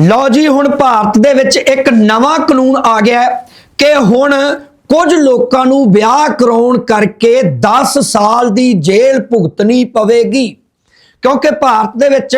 ਲਓ ਜੀ, ਹੁਣ ਭਾਰਤ ਦੇ ਵਿੱਚ ਇੱਕ ਨਵਾਂ ਕਾਨੂੰਨ ਆ ਗਿਆ ਕਿ ਹੁਣ ਕੁਝ ਲੋਕਾਂ ਨੂੰ ਵਿਆਹ ਕਰਾਉਣ ਕਰਕੇ 10 ਸਾਲ ਦੀ ਜੇਲ੍ਹ ਭੁਗਤਣੀ ਪਵੇਗੀ। ਕਿਉਂਕਿ ਭਾਰਤ ਦੇ ਵਿੱਚ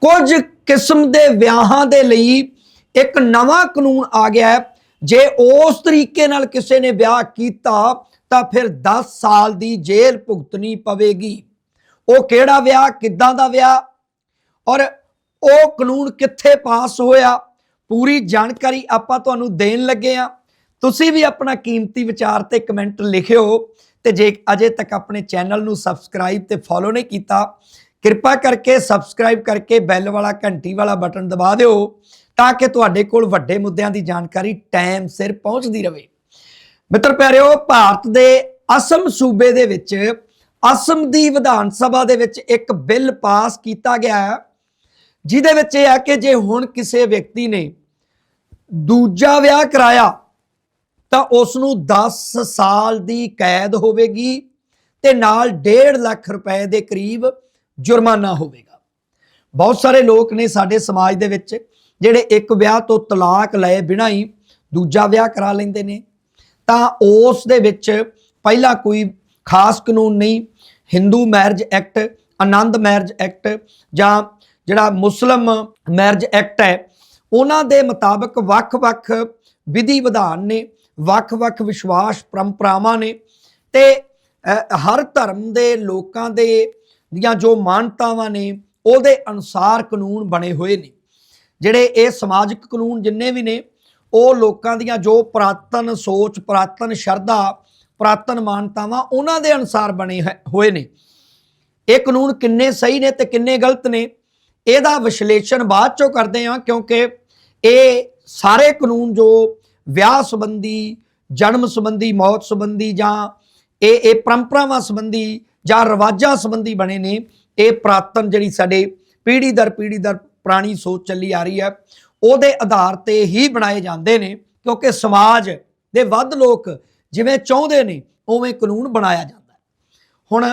ਕੁਝ ਕਿਸਮ ਦੇ ਵਿਆਹਾਂ ਦੇ ਲਈ ਇੱਕ ਨਵਾਂ ਕਾਨੂੰਨ ਆ ਗਿਆ ਜੇ ਉਸ ਤਰੀਕੇ ਨਾਲ ਕਿਸੇ ਨੇ ਵਿਆਹ ਕੀਤਾ, ਤਾਂ ਫਿਰ 10 ਸਾਲ ਦੀ ਜੇਲ੍ਹ ਭੁਗਤਣੀ ਪਵੇਗੀ। ਉਹ ਕਿਹੜਾ ਵਿਆਹ, ਕਿੱਦਾਂ ਦਾ ਵਿਆਹ? ਔਰ ਉਹ ਕਾਨੂੰਨ ਕਿੱਥੇ ਪਾਸ ਹੋਇਆ? ਪੂਰੀ ਜਾਣਕਾਰੀ ਆਪਾਂ ਤੁਹਾਨੂੰ ਦੇਣ ਲੱਗੇ ਆ ਤੁਸੀਂ ਵੀ ਆਪਣਾ ਕੀਮਤੀ ਵਿਚਾਰ ਤੇ ਕਮੈਂਟ ਲਿਖਿਓ ਤੇ ਜੇ ਅਜੇ ਤੱਕ ਆਪਣੇ ਚੈਨਲ ਨੂੰ ਸਬਸਕ੍ਰਾਈਬ ਤੇ ਫੋਲੋ ਨਹੀਂ ਕੀਤਾ, ਕਿਰਪਾ ਕਰਕੇ ਸਬਸਕ੍ਰਾਈਬ ਕਰਕੇ ਬੈਲ ਵਾਲਾ ਘੰਟੀ ਵਾਲਾ ਬਟਨ ਦਬਾ ਦਿਓ ਤਾਂ ਕਿ ਤੁਹਾਡੇ ਕੋਲ ਵੱਡੇ ਮੁੱਦਿਆਂ ਦੀ ਜਾਣਕਾਰੀ ਟਾਈਮ ਸਿਰ ਪਹੁੰਚਦੀ ਰਹੇ। ਮਿੱਤਰ ਪਿਆਰਿਓ, ਭਾਰਤ ਦੇ ਅਸਮ ਸੂਬੇ ਦੇ ਵਿੱਚ, ਅਸਮ ਦੀ ਵਿਧਾਨ ਸਭਾ ਦੇ ਵਿੱਚ ਇੱਕ ਬਿੱਲ ਪਾਸ ਕੀਤਾ ਗਿਆ ਹੈ। ਜਿਹਦੇ ਵਿੱਚ ਇਹ ਹੈ ਕਿ ਜੇ ਹੁਣ ਕਿਸੇ ਵਿਅਕਤੀ ਨੇ ਦੂਜਾ ਵਿਆਹ ਕਰਾਇਆ, ਤਾਂ ਉਸ ਨੂੰ 10 ਸਾਲ ਦੀ ਕੈਦ ਹੋਵੇਗੀ ਤੇ ਨਾਲ 1.5 ਲੱਖ ਰੁਪਏ ਦੇ ਕਰੀਬ ਜੁਰਮਾਨਾ ਹੋਵੇਗਾ। ਬਹੁਤ ਸਾਰੇ ਲੋਕ ਨੇ ਸਾਡੇ ਸਮਾਜ ਦੇ ਵਿੱਚ ਜਿਹੜੇ ਇੱਕ ਵਿਆਹ ਤੋਂ ਤਲਾਕ ਲਏ ਬਿਨਾਂ ਹੀ ਦੂਜਾ ਵਿਆਹ ਕਰਾ ਲੈਂਦੇ ਨੇ, ਤਾਂ ਉਸ ਦੇ ਵਿੱਚ ਪਹਿਲਾਂ ਕੋਈ ਖਾਸ ਕਾਨੂੰਨ ਨਹੀਂ, Hindu marriage act, Anand marriage act ਜਾਂ ਜਿਹੜਾ ਮੁਸਲਮ ਮੈਰਿਜ ਐਕਟ ਹੈ, ਉਹਨਾਂ ਦੇ ਮੁਤਾਬਕ ਵੱਖ-ਵੱਖ ਵਿਧੀ ਵਿਧਾਨ ਨੇ, ਵੱਖ-ਵੱਖ ਵਿਸ਼ਵਾਸ ਪਰੰਪਰਾਵਾਂ ਨੇ ਤੇ ਹਰ ਧਰਮ ਦੇ ਲੋਕਾਂ ਦੇ ਦੀਆਂ ਜੋ ਮਾਨਤਾਵਾਂ ਨੇ, ਉਹਦੇ ਅਨੁਸਾਰ ਕਾਨੂੰਨ ਬਣੇ ਹੋਏ ਨੇ। ਜਿਹੜੇ ਇਹ ਸਮਾਜਿਕ ਕਾਨੂੰਨ ਜਿੰਨੇ ਵੀ ਨੇ, ਉਹ ਲੋਕਾਂ ਦੀਆਂ ਜੋ ਪ੍ਰਾਤਨ ਸੋਚ, ਪ੍ਰਾਤਨ ਸ਼ਰਧਾ, ਪ੍ਰਾਤਨ ਮਾਨਤਾਵਾਂ, ਉਹਨਾਂ ਦੇ ਅਨੁਸਾਰ ਬਣੇ ਹੈ- ਹੋਏ ਨੇ। ਇਹ ਕਾਨੂੰਨ ਕਿੰਨੇ ਸਹੀ ਨੇ ਤੇ ਕਿੰਨੇ ਗਲਤ ਨੇ ਇਹਦਾ ਵਿਸ਼ਲੇਸ਼ਣ ਬਾਅਦ ਚੋਂ ਕਰਦੇ ਹਾਂ, ਕਿਉਂਕਿ ਇਹ ਸਾਰੇ ਕਾਨੂੰਨ ਜੋ ਵਿਆਹ ਸੰਬੰਧੀ, ਜਨਮ ਸੰਬੰਧੀ, ਮੌਤ ਸੰਬੰਧੀ ਜਾਂ ਇਹ ਇਹ ਪਰੰਪਰਾਵਾਂ ਸੰਬੰਧੀ ਜਾਂ ਰਿਵਾਜਾਂ ਸੰਬੰਧੀ ਬਣੇ ਨੇ, ਇਹ ਪ੍ਰਾਤਨ ਜਿਹੜੀ ਸਾਡੇ ਪੀੜ੍ਹੀ ਦਰ ਪੀੜ੍ਹੀ ਦਰ ਪੁਰਾਣੀ ਸੋਚ ਚੱਲੀ ਆ ਰਹੀ ਹੈ, ਉਹਦੇ ਆਧਾਰ ਤੇ ਹੀ ਬਣਾਏ ਜਾਂਦੇ ਨੇ, ਕਿਉਂਕਿ ਸਮਾਜ ਦੇ ਵੱਧ ਲੋਕ ਜਿਵੇਂ ਚਾਹੁੰਦੇ ਨੇ, ਉਵੇਂ ਕਾਨੂੰਨ ਬਣਾਇਆ ਜਾਂਦਾ ਹੁਣ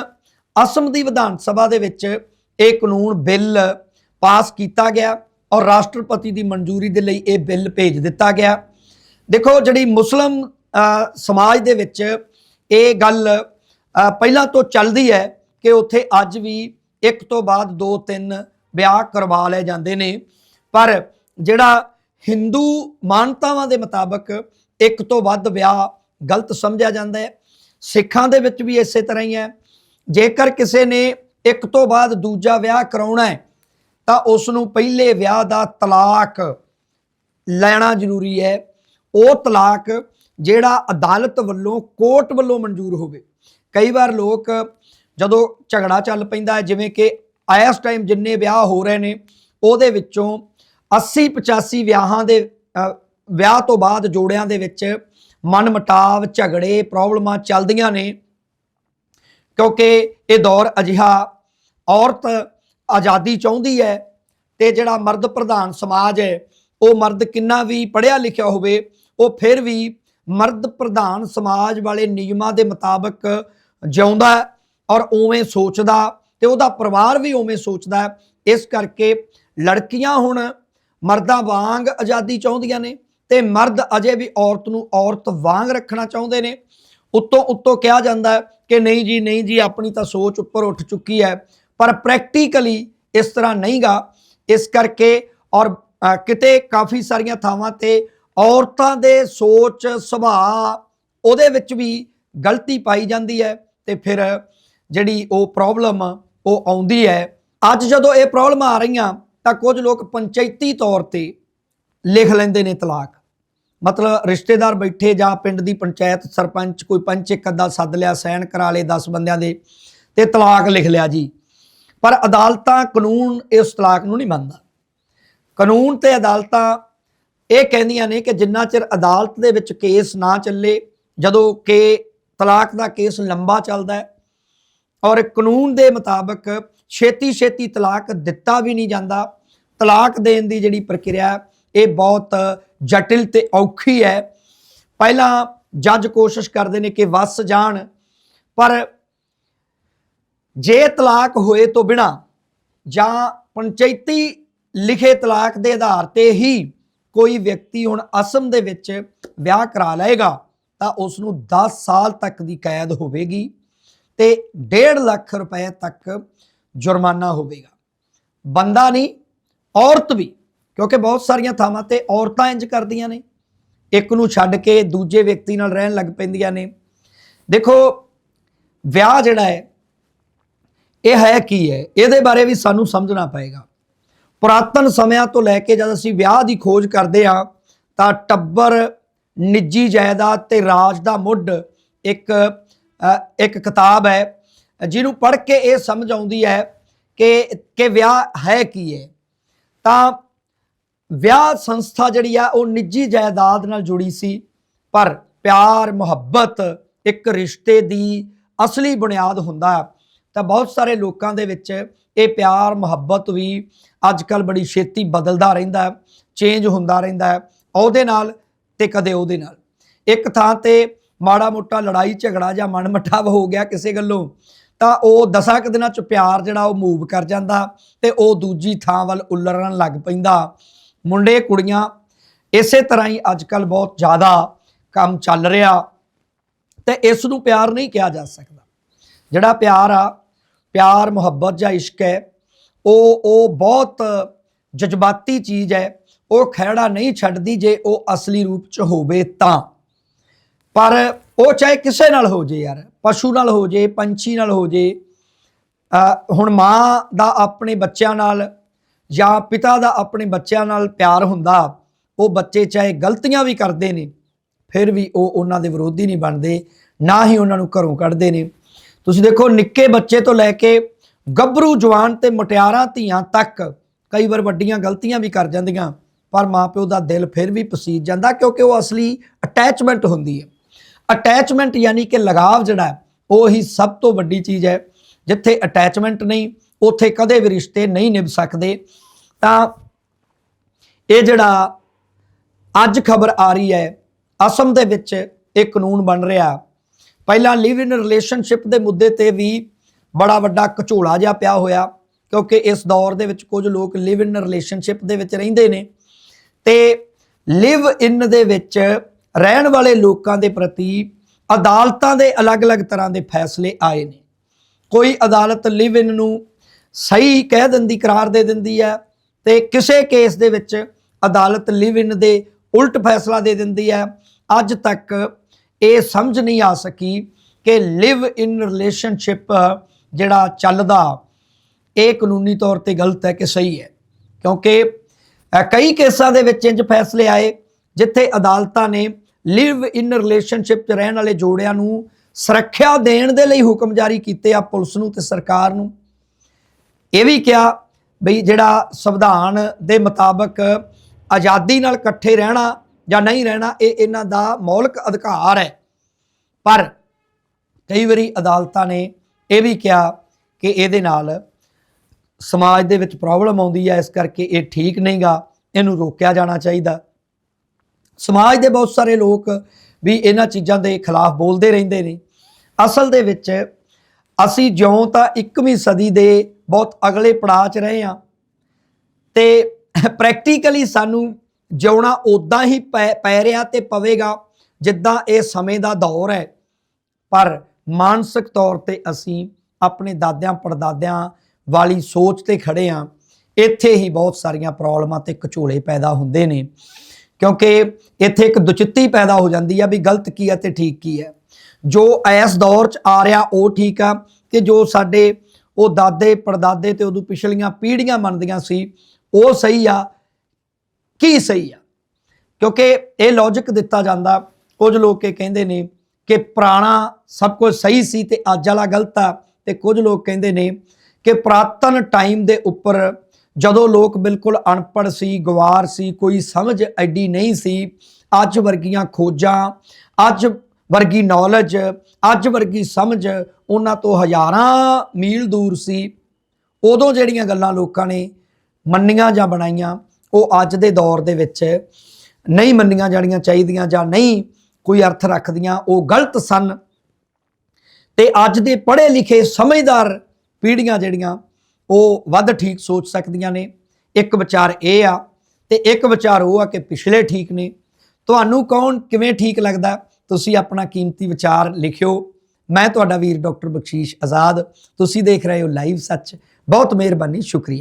ਅਸਮ ਦੀ ਵਿਧਾਨ ਸਭਾ ਦੇ ਵਿੱਚ ਇਹ ਕਾਨੂੰਨ ਬਿੱਲ ਪਾਸ ਕੀਤਾ ਗਿਆ ਔਰ ਰਾਸ਼ਟਰਪਤੀ ਦੀ ਮਨਜ਼ੂਰੀ ਦੇ ਲਈ ਇਹ ਬਿੱਲ ਭੇਜ ਦਿੱਤਾ ਗਿਆ। ਦੇਖੋ ਜਿਹੜੀ ਮੁਸਲਮ ਸਮਾਜ ਦੇ ਵਿੱਚ ਇਹ ਗੱਲ ਪਹਿਲਾਂ ਤੋਂ ਚੱਲਦੀ ਹੈ ਕਿ ਉੱਥੇ ਅੱਜ ਵੀ ਇੱਕ ਤੋਂ ਬਾਅਦ ਦੋ ਤਿੰਨ ਵਿਆਹ ਕਰਵਾ ਲਏ ਜਾਂਦੇ ਨੇ। ਪਰ ਜਿਹੜਾ ਹਿੰਦੂ ਮਾਨਤਾਵਾਂ ਦੇ ਮੁਤਾਬਕ ਇੱਕ ਤੋਂ ਵੱਧ ਵਿਆਹ ਗਲਤ ਸਮਝਿਆ ਜਾਂਦਾ ਹੈ। ਸਿੱਖਾਂ ਦੇ ਵਿੱਚ ਵੀ ਇਸੇ ਤਰ੍ਹਾਂ ਹੀ ਹੈ। ਜੇਕਰ ਕਿਸੇ ਨੇ ਇੱਕ ਤੋਂ ਬਾਅਦ ਦੂਜਾ ਵਿਆਹ ਕਰਾਉਣਾ ਹੈ ਤਾਂ ਉਸ ਨੂੰ ਪਹਿਲੇ ਵਿਆਹ ਦਾ ਤਲਾਕ ਲੈਣਾ ਜ਼ਰੂਰੀ ਹੈ। ਉਹ ਤਲਾਕ ਜਿਹੜਾ ਅਦਾਲਤ ਵੱਲੋਂ, ਕੋਰਟ ਵੱਲੋਂ ਮਨਜ਼ੂਰ ਹੋਵੇ। ਕਈ ਵਾਰ ਲੋਕ ਜਦੋਂ ਝਗੜਾ ਚੱਲ ਪੈਂਦਾ ਹੈ, ਜਿਵੇਂ ਕਿ ਇਸ ਟਾਈਮ ਜਿੰਨੇ ਵਿਆਹ ਹੋ ਰਹੇ ਨੇ, ਉਹਦੇ ਵਿੱਚੋਂ 80 85 ਵਿਆਹਾਂ ਦੇ ਵਿਆਹ ਤੋਂ ਬਾਅਦ ਜੋੜਿਆਂ ਦੇ ਵਿੱਚ ਮਨਮਟਾਵ, ਝਗੜੇ, ਪ੍ਰੋਬਲਮਾਂ ਚੱਲਦੀਆਂ ਨੇ। ਕਿਉਂਕਿ ਇਹ ਦੌਰ ਅਜਿਹਾ ਔਰਤ ਆਜ਼ਾਦੀ ਚਾਹੁੰਦੀ ਹੈ ਤੇ ਜਿਹੜਾ ਮਰਦ ਪ੍ਰਧਾਨ ਸਮਾਜ ਹੈ, ਉਹ ਮਰਦ ਕਿੰਨਾ ਵੀ ਪੜ੍ਹਿਆ ਲਿਖਿਆ ਹੋਵੇ, ਉਹ ਫਿਰ ਵੀ ਮਰਦ ਪ੍ਰਧਾਨ ਸਮਾਜ ਵਾਲੇ ਨਿਯਮਾਂ ਦੇ ਮੁਤਾਬਕ ਜਿਉਂਦਾ ਔਰ ਉਵੇਂ ਸੋਚਦਾ ਤੇ ਉਹਦਾ ਪਰਿਵਾਰ ਵੀ ਉਵੇਂ ਸੋਚਦਾ ਇਸ ਕਰਕੇ ਲੜਕੀਆਂ ਹੁਣ ਮਰਦਾਂ ਵਾਂਗ ਆਜ਼ਾਦੀ ਚਾਹੁੰਦੀਆਂ ਨੇ ਤੇ ਮਰਦ ਅਜੇ ਵੀ ਔਰਤ ਨੂੰ ਔਰਤ ਵਾਂਗ ਰੱਖਣਾ ਚਾਹੁੰਦੇ ਨੇ। ਉੱਤੋਂ ਉੱਤੋਂ ਕਿਹਾ ਜਾਂਦਾ ਕਿ ਨਹੀਂ ਜੀ ਨਹੀਂ ਜੀ, ਆਪਣੀ ਤਾਂ ਸੋਚ ਉੱਪਰ ਉੱਠ ਚੁੱਕੀ ਹੈ। ਪਰ ਪ੍ਰੈਕਟੀਕਲੀ ਇਸ ਤਰ੍ਹਾਂ ਨਹੀਂਗਾ। ਇਸ ਕਰਕੇ ਔਰ ਕਿਤੇ ਕਾਫੀ ਸਾਰੀਆਂ ਥਾਵਾਂ ਤੇ ਔਰਤਾਂ ਦੇ ਸੋਚ, ਸੁਭਾਅ ਉਹਦੇ ਵਿੱਚ ਵੀ ਗਲਤੀ ਪਾਈ ਜਾਂਦੀ ਹੈ ਤੇ ਫਿਰ ਜਿਹੜੀ ਉਹ ਪ੍ਰੋਬਲਮ ਉਹ ਆਉਂਦੀ ਹੈ। ਅੱਜ ਜਦੋਂ ਇਹ ਪ੍ਰੋਬਲਮ ਆ ਰਹੀਆਂ ਤਾਂ ਕੁਝ ਲੋਕ ਪੰਚਾਇਤੀ ਤੌਰ ਤੇ ਲਿਖ ਲੈਂਦੇ ਨੇ ਤਲਾਕ। ਮਤਲਬ ਰਿਸ਼ਤੇਦਾਰ ਬੈਠੇ ਜਾਂ ਪਿੰਡ ਦੀ ਪੰਚਾਇਤ ਸਰਪੰਚ ਕੋਈ ਪੰਚ ਇੱਕ ਅੱਧਾ ਸੱਦ ਲਿਆ ਸਾਈਨ ਕਰਾ ਲਏ 10 ਬੰਦਿਆਂ ਦੇ ਤੇ ਤਲਾਕ ਲਿਖ ਲਿਆ ਜੀ। ਪਰ ਅਦਾਲਤਾਂ ਕਾਨੂੰਨ ਇਸ ਤਲਾਕ ਨੂੰ ਨਹੀਂ ਮੰਨਦਾ। ਕਾਨੂੰਨ ਤੇ ਅਦਾਲਤਾਂ ਇਹ ਕਹਿੰਦੀਆਂ ਨੇ ਕਿ ਜਿੰਨਾ ਚਿਰ ਅਦਾਲਤ ਦੇ ਵਿੱਚ ਕੇਸ ਨਾ ਚੱਲੇ, ਜਦੋਂ ਕਿ ਤਲਾਕ ਦਾ ਕੇਸ ਲੰਬਾ ਚੱਲਦਾ ਹੈ ਔਰ ਕਾਨੂੰਨ ਦੇ ਮੁਤਾਬਕ ਛੇਤੀ ਛੇਤੀ ਤਲਾਕ ਦਿੱਤਾ ਵੀ ਨਹੀਂ ਜਾਂਦਾ, ਤਲਾਕ ਦੇਣ ਦੀ ਜਿਹੜੀ ਪ੍ਰਕਿਰਿਆ ਇਹ ਬਹੁਤ ਜਟਿਲ ਤੇ ਔਖੀ ਹੈ। ਪਹਿਲਾਂ ਜੱਜ ਕੋਸ਼ਿਸ਼ ਕਰਦੇ ਨੇ ਕਿ ਵਸ ਜਾਣ, ਪਰ ਜੇ ਤਲਾਕ ਹੋਏ ਤੋਂ ਬਿਨਾ ਜਾਂ ਪੰਚਾਇਤੀ ਲਿਖੇ ਤਲਾਕ ਦੇ ਆਧਾਰ ਤੇ ਹੀ ਕੋਈ ਵਿਅਕਤੀ ਹੁਣ ਅਸਮ ਦੇ ਵਿੱਚ ਵਿਆਹ ਕਰਾ ਲਏਗਾ, ਤਾਂ ਉਸ ਨੂੰ 10 ਸਾਲ ਤੱਕ ਦੀ ਕੈਦ ਹੋਵੇਗੀ ਤੇ 1.5 ਲੱਖ ਰੁਪਏ ਤੱਕ ਜੁਰਮਾਨਾ ਹੋਵੇਗਾ। ਬੰਦਾ ਨਹੀਂ, ਔਰਤ ਵੀ, ਕਿਉਂਕਿ ਬਹੁਤ ਸਾਰੀਆਂ ਥਾਵਾਂ ਤੇ ਔਰਤਾਂ ਇੰਜ ਕਰਦੀਆਂ ਨੇ। ਇੱਕ ਨੂੰ ਛੱਡ ਕੇ ਦੂਜੇ ਵਿਅਕਤੀ ਨਾਲ ਰਹਿਣ ਲੱਗ ਪੈਂਦੀਆਂ ਨੇ। ਦੇਖੋ, ਵਿਆਹ ਜਿਹੜਾ ਹੈ ਇਹ ਹੈ ਕੀ ਹੈ? ਇਹਦੇ ਬਾਰੇ ਵੀ ਸਾਨੂੰ ਸਮਝਣਾ ਪਏਗਾ। ਪੁਰਾਤਨ ਸਮਿਆਂ ਤੋਂ ਲੈ ਕੇ ਜਦ ਅਸੀਂ ਵਿਆਹ ਦੀ ਖੋਜ ਕਰਦੇ ਹਾਂ, ਤਾਂ ਟੱਬਰ, ਨਿੱਜੀ ਜਾਇਦਾਦ ਤੇ ਰਾਜ ਦਾ ਮੁੱਢ ਇੱਕ ਇੱਕ ਕਿਤਾਬ ਹੈ, ਜਿਹਨੂੰ ਪੜ੍ਹ ਕੇ ਇਹ ਸਮਝ ਆਉਂਦੀ ਹੈ ਕਿ ਕਿ ਵਿਆਹ ਹੈ ਕੀ ਹੈ। ਤਾਂ ਵਿਆਹ ਸੰਸਥਾ ਜਿਹੜੀ ਆ, ਉਹ ਨਿੱਜੀ ਜਾਇਦਾਦ ਨਾਲ ਜੁੜੀ ਸੀ, ਪਰ ਪਿਆਰ, ਮੁਹੱਬਤ ਇੱਕ ਰਿਸ਼ਤੇ ਦੀ ਅਸਲੀ ਬੁਨਿਆਦ ਹੁੰਦਾ। ਹੈ। ਤਾਂ ਬਹੁਤ ਸਾਰੇ ਲੋਕਾਂ ਦੇ ਵਿੱਚ ਇਹ ਪਿਆਰ, ਮੁਹੱਬਤ ਵੀ ਅੱਜ ਕੱਲ ਬੜੀ ਛੇਤੀ ਬਦਲਦਾ ਰਹਿੰਦਾ ਹੈ ਚੇਂਜ ਹੁੰਦਾ ਰਹਿੰਦਾ ਹੈ, ਉਹਦੇ ਨਾਲ ਤੇ ਕਦੇ ਉਹਦੇ ਨਾਲ। ਇੱਕ ਥਾਂ ਤੇ ਮਾੜਾ ਮੋਟਾ ਲੜਾਈ, ਝਗੜਾ ਜਾਂ ਮਨਮਟਾਵ ਹੋ ਗਿਆ ਕਿਸੇ ਗੱਲੋਂ, ਤਾਂ ਉਹ ਦਸਾਂ ਕੁ ਦਿਨਾਂ ਚ ਪਿਆਰ ਜਿਹੜਾ ਉਹ ਮੂਵ ਕਰ ਜਾਂਦਾ ਤੇ ਉਹ ਦੂਜੀ ਥਾਂ ਵੱਲ ਉਲਰਨ ਲੱਗ ਪੈਂਦਾ। ਮੁੰਡੇ, ਕੁੜੀਆਂ, ਇਸੇ ਤਰ੍ਹਾਂ ਹੀ ਅੱਜ ਕੱਲ ਬਹੁਤ ਜ਼ਿਆਦਾ ਕੰਮ ਚੱਲ ਰਿਹਾ ਤੇ ਇਸ ਨੂੰ ਪਿਆਰ ਨਹੀਂ ਕਿਹਾ ਜਾ ਸਕਦਾ। ਜਿਹੜਾ ਪਿਆਰ ਆ ਪਿਆਰ, ਮੁਹੱਬਤ ਜਾਂ ਇਸ਼ਕ ਹੈ, ਉਹ ਉਹ ਬਹੁਤ ਜਜ਼ਬਾਤੀ ਚੀਜ਼ ਹੈ, ਉਹ ਖਹਿੜਾ ਨਹੀਂ ਛੱਡਦੀ ਜੇ ਉਹ ਅਸਲੀ ਰੂਪ ਚ ਹੋਵੇ ਤਾਂ। ਪਰ ਉਹ ਚਾਹੇ ਕਿਸੇ ਨਾਲ ਹੋ ਜੇ ਯਾਰ, ਪਸ਼ੂ ਨਾਲ ਹੋ ਜੇ, ਪੰਛੀ ਨਾਲ ਹੋ ਜੇ ਹੁਣ ਮਾਂ ਦਾ ਆਪਣੇ ਬੱਚਿਆਂ ਨਾਲ ਜਾਂ ਪਿਤਾ ਦਾ ਆਪਣੇ ਬੱਚਿਆਂ ਨਾਲ ਪਿਆਰ ਹੁੰਦਾ, ਉਹ ਬੱਚੇ ਚਾਹੇ ਗਲਤੀਆਂ ਵੀ ਕਰਦੇ ਨੇ, ਫਿਰ ਵੀ ਉਹ ਉਹਨਾਂ ਦੇ ਵਿਰੋਧੀ ਨਹੀਂ ਬਣਦੇ, ਨਾ ਹੀ ਉਹਨਾਂ ਨੂੰ ਘਰੋਂ ਕੱਢਦੇ ਨੇ। ਤੁਸੀਂ ਦੇਖੋ, ਨਿੱਕੇ ਬੱਚੇ ਤੋਂ ਲੈ ਕੇ ਗੱਭਰੂ ਜਵਾਨ ਤੇ ਮੁਟਿਆਰਾਂ ਧੀਆਂ ਤੱਕ ਕਈ ਵਾਰ ਵੱਡੀਆਂ ਗਲਤੀਆਂ ਵੀ ਕਰ ਜਾਂਦੀਆਂ, ਪਰ ਮਾਪਿਓ ਦਾ ਦਿਲ ਫਿਰ ਵੀ ਪਸੀਜ ਜਾਂਦਾ ਕਿਉਂਕਿ ਉਹ ਅਸਲੀ ਅਟੈਚਮੈਂਟ ਹੁੰਦੀ ਹੈ। ਅਟੈਚਮੈਂਟ ਯਾਨੀ ਕਿ ਲਗਾਵ ਜਿਹੜਾ ਉਹ ਹੀ ਸਭ ਤੋਂ ਵੱਡੀ ਚੀਜ਼ ਹੈ। ਜਿੱਥੇ ਅਟੈਚਮੈਂਟ ਨਹੀਂ, ਉੱਥੇ ਕਦੇ ਵੀ ਰਿਸ਼ਤੇ ਨਹੀਂ ਨਿਭ ਸਕਦੇ। ਤਾਂ ਇਹ ਜਿਹੜਾ ਅੱਜ ਖਬਰ ਆ ਰਹੀ ਹੈ, ਅਸਮ ਦੇ ਵਿੱਚ ਇਹ ਕਾਨੂੰਨ ਬਣ ਰਿਹਾ। ਪਹਿਲਾਂ ਲਿਵ ਇਨ ਰਿਲੇਸ਼ਨਸ਼ਿਪ ਦੇ ਮੁੱਦੇ ਤੇ ਵੀ ਬੜਾ ਵੱਡਾ ਘਚੋਲਾ ਜਿਹਾ ਪਿਆ ਹੋਇਆ, ਕਿਉਂਕਿ ਇਸ ਦੌਰ ਦੇ ਵਿੱਚ ਕੁਝ ਲੋਕ ਲਿਵ ਇਨ ਰਿਲੇਸ਼ਨਸ਼ਿਪ ਦੇ ਵਿੱਚ ਰਹਿੰਦੇ ਨੇ ਤੇ ਲਿਵ ਇਨ ਦੇ ਵਿੱਚ ਰਹਿਣ ਵਾਲੇ ਲੋਕਾਂ ਦੇ ਪ੍ਰਤੀ ਅਦਾਲਤਾਂ ਦੇ ਅਲੱਗ-ਅਲੱਗ ਤਰ੍ਹਾਂ ਦੇ ਫੈਸਲੇ ਆਏ ਨੇ। ਕੋਈ ਅਦਾਲਤ ਲਿਵ ਇਨ ਨੂੰ ਸਹੀ ਕਹਿ ਦਿੰਦੀ, ਕਰਾਰ ਦੇ ਦਿੰਦੀ ਹੈ ਤੇ ਕਿਸੇ ਕੇਸ ਦੇ ਵਿੱਚ ਅਦਾਲਤ ਲਿਵ ਇਨ ਦੇ ਉਲਟ ਫੈਸਲਾ ਦੇ ਦਿੰਦੀ ਹੈ। ਅੱਜ ਤੱਕ ਇਹ ਸਮਝ ਨਹੀਂ ਆ ਸਕੀ ਕਿ ਲਿਵ ਇਨ ਰਿਲੇਸ਼ਨਸ਼ਿਪ ਜਿਹੜਾ ਚੱਲਦਾ, ਇਹ ਕਾਨੂੰਨੀ ਤੌਰ ਤੇ ਗਲਤ ਹੈ ਕਿ ਸਹੀ ਹੈ? ਕਿਉਂਕਿ ਕਈ ਕੇਸਾਂ ਦੇ ਵਿੱਚ ਇੰਜ ਫੈਸਲੇ ਆਏ ਜਿੱਥੇ ਅਦਾਲਤਾਂ ਨੇ ਲਿਵ ਇਨ ਰਿਲੇਸ਼ਨਸ਼ਿਪ 'ਚ ਰਹਿਣ ਵਾਲੇ ਜੋੜਿਆਂ ਨੂੰ ਸੁਰੱਖਿਆ ਦੇਣ ਦੇ ਲਈ ਹੁਕਮ ਜਾਰੀ ਕੀਤੇ ਆ ਪੁਲਿਸ ਨੂੰ ਤੇ ਸਰਕਾਰ ਨੂੰ। ਇਹ ਵੀ ਕਿਹਾ ਬਈ ਜਿਹੜਾ ਸੰਵਿਧਾਨ ਦੇ ਮੁਤਾਬਕ ਆਜ਼ਾਦੀ ਨਾਲ ਇਕੱਠੇ ਰਹਿਣਾ ਜਾਂ ਨਹੀਂ ਰਹਿਣਾ, ਇਹ ਇਹਨਾਂ ਦਾ ਮੌਲਿਕ ਅਧਿਕਾਰ ਹੈ। ਪਰ ਕਈ ਵਾਰੀ ਅਦਾਲਤਾਂ ਨੇ ਇਹ ਵੀ ਕਿਹਾ ਕਿ ਇਹਦੇ ਨਾਲ ਸਮਾਜ ਦੇ ਵਿੱਚ ਪ੍ਰੋਬਲਮ ਆਉਂਦੀ ਹੈ ਇਸ ਕਰਕੇ ਇਹ ਠੀਕ ਨਹੀਂਗਾ, ਇਹਨੂੰ ਰੋਕਿਆ ਜਾਣਾ ਚਾਹੀਦਾ। ਸਮਾਜ ਦੇ ਬਹੁਤ ਸਾਰੇ ਲੋਕ ਵੀ ਇਹਨਾਂ ਚੀਜ਼ਾਂ ਦੇ ਖਿਲਾਫ ਬੋਲਦੇ ਰਹਿੰਦੇ ਨੇ। ਅਸਲ ਦੇ ਵਿੱਚ ਅਸੀਂ ਜਿਉਂ ਤਾਂ 21ਵੀਂ ਸਦੀ ਦੇ ਬਹੁਤ ਅਗਲੇ ਪੜਾਅ 'ਚ ਰਹੇ ਹਾਂ ਤੇ ਪ੍ਰੈਕਟੀਕਲੀ ਸਾਨੂੰ ਜਿਉਣਾ ਉਦਾਂ ਹੀ ਪੈ ਪੈ ਰਿਹਾ ਤੇ ਪਵੇਗਾ ਜਿੱਦਾਂ ਇਹ ਸਮੇਂ ਦਾ ਦੌਰ ਹੈ। ਪਰ ਮਾਨਸਿਕ ਤੌਰ ਤੇ ਅਸੀਂ ਆਪਣੇ ਦਾਦਿਆਂ, ਪੜਦਾਦਿਆਂ ਵਾਲੀ ਸੋਚ ਤੇ ਖੜੇ ਆ। ਇੱਥੇ ਹੀ ਬਹੁਤ ਸਾਰੀਆਂ ਪ੍ਰੋਬਲਮਾਂ ਤੇ ਘਚੋਲੇ ਪੈਦਾ ਹੁੰਦੇ ਨੇ। ਕਿਉਂਕਿ ਇੱਥੇ ਇੱਕ ਦੁਚਿੱਤੀ ਪੈਦਾ ਹੋ ਜਾਂਦੀ ਆ ਵੀ ਗਲਤ ਕੀ ਹੈ ਤੇ ਠੀਕ ਕੀ ਹੈ ਜੋ ਇਸ ਦੌਰ 'ਚ ਆ ਰਿਹਾ, ਉਹ ਠੀਕ ਆ ਕਿ ਜੋ ਸਾਡੇ ਉਹ ਦਾਦੇ, ਪੜਦਾਦੇ ਤੇ ਉਦੋਂ ਪਿਛਲੀਆਂ ਪੀੜ੍ਹੀਆਂ ਮੰਨਦੀਆਂ ਸੀ, ਉਹ ਸਹੀ ਆ ਕੀ ਸਹੀ ਆ? ਕਿਉਂਕਿ ਇਹ ਲੌਜੀਕ ਦਿੱਤਾ ਜਾਂਦਾ। ਕੁਝ ਲੋਕ ਇਹ ਕਹਿੰਦੇ ਨੇ ਕਿ ਪੁਰਾਣਾ ਸਭ ਕੁਝ ਸਹੀ ਸੀ ਤੇ ਅੱਜ ਵਾਲਾ ਗਲਤ ਆ ਤੇ ਕੁਝ ਲੋਕ ਕਹਿੰਦੇ ਨੇ ਕਿ ਪੁਰਾਤਨ ਟਾਈਮ ਦੇ ਉੱਪਰ ਜਦੋਂ ਲੋਕ ਬਿਲਕੁਲ ਅਨਪੜ੍ਹ ਸੀ, ਗਵਾਰ ਸੀ, ਕੋਈ ਸਮਝ ਐਡੀ ਨਹੀਂ ਸੀ, ਅੱਜ ਵਰਗੀਆਂ ਖੋਜਾਂ, ਅੱਜ ਵਰਗੀ ਨੌਲੇਜ ਅੱਜ ਵਰਗੀ ਸਮਝ, ਉਹਨਾਂ ਤੋਂ ਹਜ਼ਾਰਾਂ ਮੀਲ ਦੂਰ ਸੀ। ਉਦੋਂ ਜਿਹੜੀਆਂ ਗੱਲਾਂ ਲੋਕਾਂ ਨੇ ਮੰਨੀਆਂ ਜਾਂ ਬਣਾਈਆਂ ਉਹ ਅੱਜ ਦੇ ਦੌਰ ਦੇ ਵਿੱਚ ਨਹੀਂ ਮੰਨੀਆਂ ਜਾਣੀਆਂ ਚਾਹੀਦੀਆਂ ਜਾਂ ਨਹੀਂ ਕੋਈ ਅਰਥ ਰੱਖਦੀਆਂ, ਉਹ ਗਲਤ ਸਨ। ਤੇ ਅੱਜ ਦੇ ਪੜ੍ਹੇ ਲਿਖੇ ਸਮਝਦਾਰ ਪੀੜ੍ਹੀਆਂ ਜਿਹੜੀਆਂ, ਉਹ ਵੱਧ ਠੀਕ ਸੋਚ ਸਕਦੀਆਂ ਨੇ। ਇੱਕ ਵਿਚਾਰ ਇਹ ਆ ਤੇ ਇੱਕ ਵਿਚਾਰ ਉਹ ਆ ਕਿ ਪਿਛਲੇ ਠੀਕ ਨੇ। ਤੁਹਾਨੂੰ ਕੌਣ ਕਿਵੇਂ ਠੀਕ ਲੱਗਦਾ? ਤੁਸੀਂ ਆਪਣਾ ਕੀਮਤੀ ਵਿਚਾਰ ਲਿਖਿਓ। ਮੈਂ ਤੁਹਾਡਾ ਵੀਰ ਡਾਕਟਰ ਬਖਸ਼ੀਸ਼ ਆਜ਼ਾਦ। ਤੁਸੀਂ ਦੇਖ ਰਹੇ ਹੋ ਲਾਈਵ ਸੱਚ। ਬਹੁਤ ਮਿਹਰਬਾਨੀ, ਸ਼ੁਕਰੀਆ।